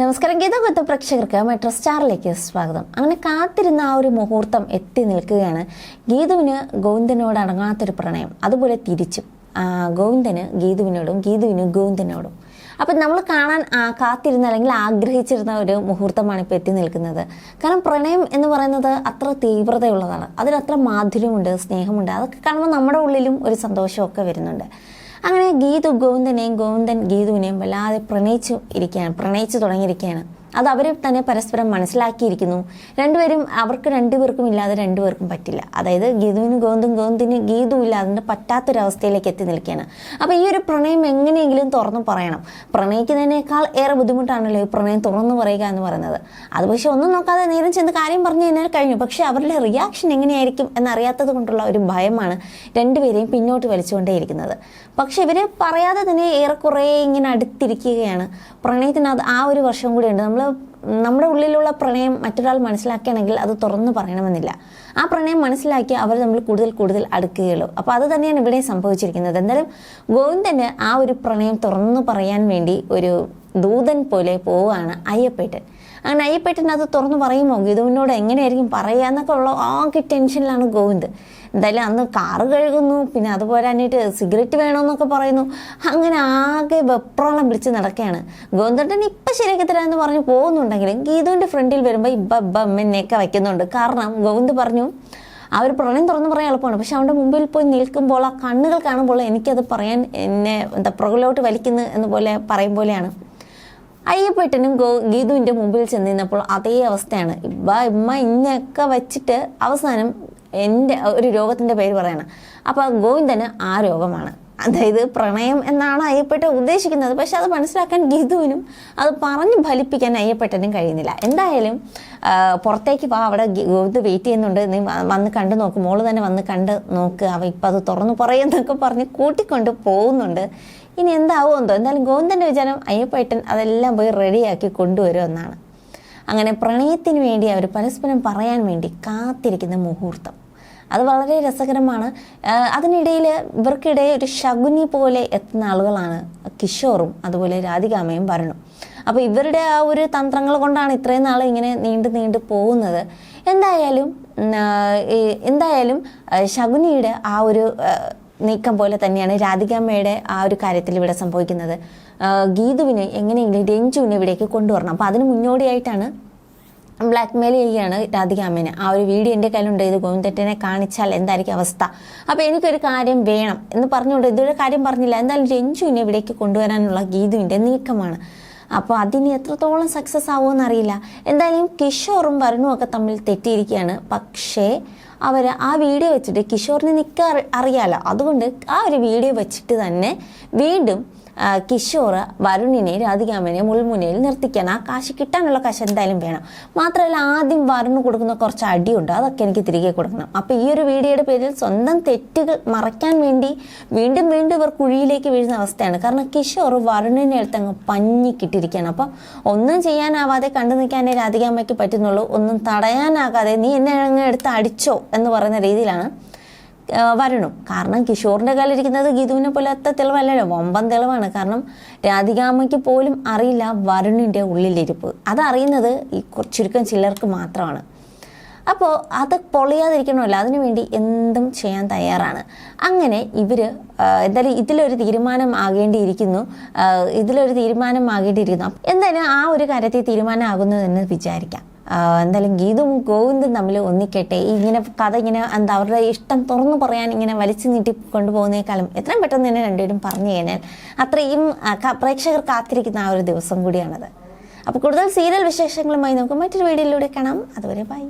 നമസ്കാരം ഗീത കൊത്ത പ്രേക്ഷകർക്ക് മെട്രോ സ്റ്റാറിലേക്ക് സ്വാഗതം. അങ്ങനെ കാത്തിരുന്ന ആ ഒരു മുഹൂർത്തം എത്തി നിൽക്കുകയാണ് ഗീതുവിന് ഗോവിന്ദനോട് അടങ്ങാത്തൊരു പ്രണയം. അതുപോലെ തിരിച്ചും. ഗോവിന്ദന് ഗീതുവിനോടും ഗീതുവിന് ഗോവിന്ദനോടും. അപ്പം നമ്മൾ കാണാൻ കാത്തിരുന്ന അല്ലെങ്കിൽ ആഗ്രഹിച്ചിരുന്ന ഒരു മുഹൂർത്തമാണ് ഇപ്പോൾ എത്തി നിൽക്കുന്നത്. കാരണം പ്രണയം എന്ന് പറയുന്നത് അത്ര തീവ്രതയുള്ളതാണ്. അതിലത്ര മാധുര്യമുണ്ട് സ്നേഹമുണ്ട്. അതൊക്കെ കാണുമ്പോൾ നമ്മുടെ ഉള്ളിലും ഒരു സന്തോഷമൊക്കെ വരുന്നുണ്ട്. അങ്ങനെ ഗീതു ഗോവിന്ദനെയും ഗോവിന്ദൻ ഗീതുവിനെയും വല്ലാതെ പ്രണയിച്ചു ഇരിക്കുകയാണ്. പ്രണയിച്ചു തുടങ്ങിയിരിക്കുകയാണ്. അത് അവർ തന്നെ പരസ്പരം മനസ്സിലാക്കിയിരിക്കുന്നു. രണ്ടുപേരും അവർക്ക് രണ്ടുപേർക്കും ഇല്ലാതെ രണ്ടുപേർക്കും പറ്റില്ല. അതായത് ഗീതുവിന് ഗോന്തും ഗോന്തിന് ഗീതു ഇല്ലാതെ പറ്റാത്തൊരവസ്ഥയിലേക്ക് എത്തി നിൽക്കുകയാണ്. അപ്പോൾ ഈ ഒരു പ്രണയം എങ്ങനെയെങ്കിലും തുറന്നു പറയണം. പ്രണയിക്കുന്നതിനേക്കാൾ ഏറെ ബുദ്ധിമുട്ടാണല്ലോ ഈ പ്രണയം തുറന്നു പറയുക എന്ന് പറയുന്നത്. അത് പക്ഷേ ഒന്നും നോക്കാതെ നേരം ചെന്ന് കാര്യം പറഞ്ഞു കഴിഞ്ഞാൽ കഴിഞ്ഞു. പക്ഷേ അവരുടെ റിയാക്ഷൻ എങ്ങനെയായിരിക്കും എന്നറിയാത്തത് കൊണ്ടുള്ള ഒരു ഭയമാണ് രണ്ടുപേരെയും പിന്നോട്ട് വലിച്ചുകൊണ്ടേയിരിക്കുന്നത്. പക്ഷേ ഇവർ പറയാതെ തന്നെ ഏറെക്കുറെ ഇങ്ങനെ അടുത്തിരിക്കുകയാണ്. പ്രണയത്തിന് അത് ആ ഒരു വർഷം കൂടിയുണ്ട് നമ്മൾ നമ്മുടെ ഉള്ളിലുള്ള പ്രണയം മറ്റൊരാൾ മനസ്സിലാക്കുകയാണെങ്കിൽ അത് തുറന്നു പറയണമെന്നില്ല. ആ പ്രണയം മനസ്സിലാക്കി അവർ നമ്മൾ കൂടുതൽ കൂടുതൽ അടുക്കുകയുള്ളൂ. അപ്പോൾ അത് തന്നെയാണ് ഇവിടെ സംഭവിച്ചിരിക്കുന്നത്. എന്തായാലും ഗോവിന്ദന് ആ ഒരു പ്രണയം തുറന്നു പറയാൻ വേണ്ടി ഒരു ദൂതൻ പോലെ പോവുകയാണ് അയ്യപ്പേട്ടൻ. അങ്ങനെ അയ്യപ്പേട്ടൻ അത് തുറന്നു പറയുമോ ഗീതുവിനോട് എങ്ങനെയായിരിക്കും പറയുക എന്നൊക്കെ ഉള്ള ആകെ ടെൻഷനിലാണ് ഗോവിന്ദ്. എന്തായാലും അന്ന് കാറ് കഴുകുന്നു പിന്നെ അതുപോലെ തന്നെയിട്ട് സിഗരറ്റ് വേണമെന്നൊക്കെ പറയുന്നു. അങ്ങനെ ആകെ വെപ്രോളം പിടിച്ച് നടക്കുകയാണ്. ഗോന്തട്ടൻ ഇപ്പം ശരിയാക്കി തരാമെന്ന് പറഞ്ഞ് പോകുന്നുണ്ടെങ്കിലും ഗീതുവിന്റെ ഫ്രണ്ടിൽ വരുമ്പോൾ ഇബ്ബ എന്നെയൊക്കെ വയ്ക്കുന്നുണ്ട്. കാരണം ഗോവിന്ദ് പറഞ്ഞു അവർ പ്രണയം തുറന്ന് പറയാൻ എളുപ്പമാണ്. പക്ഷെ അവന്റെ മുമ്പിൽ പോയി നിൽക്കുമ്പോൾ ആ കണ്ണുകൾ കാണുമ്പോൾ എനിക്കത് പറയാൻ എന്നെ എന്താ പുറകിലോട്ട് വലിക്കുന്നു എന്ന് പോലെ പറയും പോലെയാണ്. അയ്യപ്പേട്ടനും ഗോ ഗീതുവിന്റെ മുമ്പിൽ ചെന്ന് നിന്നപ്പോൾ അതേ അവസ്ഥയാണ്. ഇബ്ബ ഇമ്മ ഇന്നൊക്കെ വച്ചിട്ട് അവസാനം എന്റെ ഒരു രോഗത്തിന്റെ പേര് പറയണം. അപ്പോൾ ഗോവിന്ദന് ആ രോഗമാണ്. അതായത് പ്രണയം എന്നാണ് അയ്യപ്പേട്ട ഉദ്ദേശിക്കുന്നത്. പക്ഷെ അത് മനസ്സിലാക്കാൻ ഗീതുവിനും അത് പറഞ്ഞ് ഫലിപ്പിക്കാൻ അയ്യപ്പേട്ടനും കഴിയുന്നില്ല. എന്തായാലും പുറത്തേക്ക് വാ അവിടെ ഗോവിന്ദ് വെയിറ്റ് ചെയ്യുന്നുണ്ട്. നീ വന്ന് കണ്ടു നോക്ക്. മോൾ തന്നെ വന്ന് കണ്ട് നോക്ക്. അവ ഇപ്പം അത് തുറന്നു പറയുന്നൊക്കെ പറഞ്ഞ് കൂട്ടിക്കൊണ്ട് പോകുന്നുണ്ട്. ഇനി എന്താവുമോ എന്തോ? എന്തായാലും ഗോവിന്ദന്റെ വിചാരം അയ്യപ്പേട്ടൻ അതെല്ലാം പോയി റെഡിയാക്കി കൊണ്ടുവരുമെന്നാണ് അങ്ങനെ പ്രണയത്തിന് വേണ്ടി അവർ പരസ്പരം പറയാൻ വേണ്ടി കാത്തിരിക്കുന്ന മുഹൂർത്തം. അത് വളരെ രസകരമാണ്. അതിനിടയിൽ ഇവർക്കിടെ ഒരു ശകുനി പോലെ എത്തുന്ന ആളുകളാണ് കിഷോറും അതുപോലെ രാധികാമയും വരണം അപ്പോൾ ഇവരുടെ ആ ഒരു തന്ത്രങ്ങൾ കൊണ്ടാണ് ഇത്രയും നാൾ ഇങ്ങനെ നീണ്ടു നീണ്ടു പോകുന്നത്. എന്തായാലും എന്തായാലും ശകുനിയുടെ ആ ഒരു നീക്കം പോലെ തന്നെയാണ് രാധികാമ്മയുടെ ആ ഒരു കാര്യത്തിൽ ഇവിടെ സംഭവിക്കുന്നത്. ഗീതുവിനെ എങ്ങനെയെങ്കിലും രഞ്ജുവിനെ ഇവിടേക്ക് കൊണ്ടുവരണം. അപ്പോൾ അതിന് മുന്നോടിയായിട്ടാണ് ബ്ലാക്ക് മെയിൽ ചെയ്യുകയാണ് രാധികാമ്മേനെ ആ ഒരു വീഡിയോ എന്റെ കയ്യിലുണ്ട്. ഇത് ഗോവിന്ദറ്റനെ കാണിച്ചാൽ എന്തായിരിക്കും അവസ്ഥ? അപ്പോൾ എനിക്കൊരു കാര്യം വേണം എന്ന് പറഞ്ഞുകൊണ്ട് ഇതൊരു കാര്യം പറഞ്ഞില്ല. എന്തായാലും രഞ്ജുവിനെ ഇവിടേക്ക് കൊണ്ടുവരാനുള്ള ഗീതുവിന്റെ നീക്കമാണ്. അപ്പോൾ അതിന് എത്രത്തോളം സക്സസ് ആവുമെന്ന് അറിയില്ല. എന്തായാലും കിഷോറും വരുണും ഒക്കെ തമ്മിൽ തെറ്റിയിരിക്കുകയാണ്. പക്ഷേ അവർ ആ വീഡിയോ വെച്ചിട്ട് കിഷോറിന് നിൽക്കാൻ അറി- അറിയാലോ. അതുകൊണ്ട് ആ ഒരു വീഡിയോ വെച്ചിട്ട് തന്നെ വീണ്ടും കിഷോർ വരുണിനെ രാധികാമനെ മുൾമുനയിൽ നിർത്തിക്കാൻ ആ കാശ് കിട്ടാനുള്ള കാശ് എന്തായാലും വേണം. മാത്രമല്ല ആദ്യം വരുണ് കൊടുക്കുന്ന കുറച്ച് അടിയുണ്ട്. അതൊക്കെ എനിക്ക് തിരികെ കൊടുക്കണം. അപ്പോൾ ഈ ഒരു വീഡിയോയുടെ പേരിൽ സ്വന്തം തെറ്റുകൾ മറയ്ക്കാൻ വേണ്ടി വീണ്ടും വീണ്ടും ഇവർ കുഴിയിലേക്ക് വീഴുന്ന അവസ്ഥയാണ്. കാരണം കിഷോർ വരുണിനെ എടുത്ത് അങ്ങ് പഞ്ഞിക്കിട്ടിരിക്കുകയാണ്. അപ്പം ഒന്നും ചെയ്യാനാവാതെ കണ്ടു നിൽക്കാനേ രാധികാമ്മയ്ക്ക് പറ്റുന്നുള്ളൂ. ഒന്നും തടയാനാകാതെ നീ എന്നെ അങ്ങ് എടുത്ത് അടിച്ചോ. എന്ന് പറയുന്ന രീതിയിലാണ് വരണം. കാരണം കിഷോറിന്റെ കയ്യിലിരിക്കുന്നത് ഗീതുവിനെ പോലത്തെ തെളിവല്ലല്ലോ. വമ്പൻ തെളിവാണ്. കാരണം രാധികാമ്മയ്ക്ക് പോലും അറിയില്ല വരുണിന്റെ ഉള്ളിലിരിപ്പ്. അതറിയുന്നത് ഈ ചുരുക്കം ചിലർക്ക് മാത്രമാണ്. അപ്പോൾ അത് പൊളിയാതിരിക്കണമല്ലോ. അതിനുവേണ്ടി എന്തും ചെയ്യാൻ തയ്യാറാണ്. അങ്ങനെ ഇവർ എന്തായാലും ഇതിലൊരു തീരുമാനം ആകേണ്ടിയിരിക്കുന്നു. ഇതിലൊരു തീരുമാനം ആകേണ്ടിയിരിക്കുന്നു. എന്തായാലും ആ ഒരു കാര്യത്തിൽ തീരുമാനമാകുന്നു എന്ന് വിചാരിക്കാം. എന്തായാലും ഗീതും ഗോവിന്ദും തമ്മിൽ ഒന്നിക്കട്ടെ. ഇങ്ങനെ കഥ ഇങ്ങനെ എന്താ അവരുടെ ഇഷ്ടം തുറന്നു പറയാൻ ഇങ്ങനെ വലിച്ചു നീട്ടി കൊണ്ടുപോകുന്നേക്കാളും എത്രയും പെട്ടെന്ന് തന്നെ രണ്ടുപേരും പറഞ്ഞു കഴിഞ്ഞാൽ അത്രയും പ്രേക്ഷകർ കാത്തിരിക്കുന്ന ആ ഒരു ദിവസം കൂടിയാണത്. അപ്പോൾ കൂടുതൽ സീരിയൽ വിശേഷങ്ങളുമായി നമുക്ക് മറ്റൊരു വീഡിയോയിലൂടെ കാണാം. അതുവരെ ബൈ.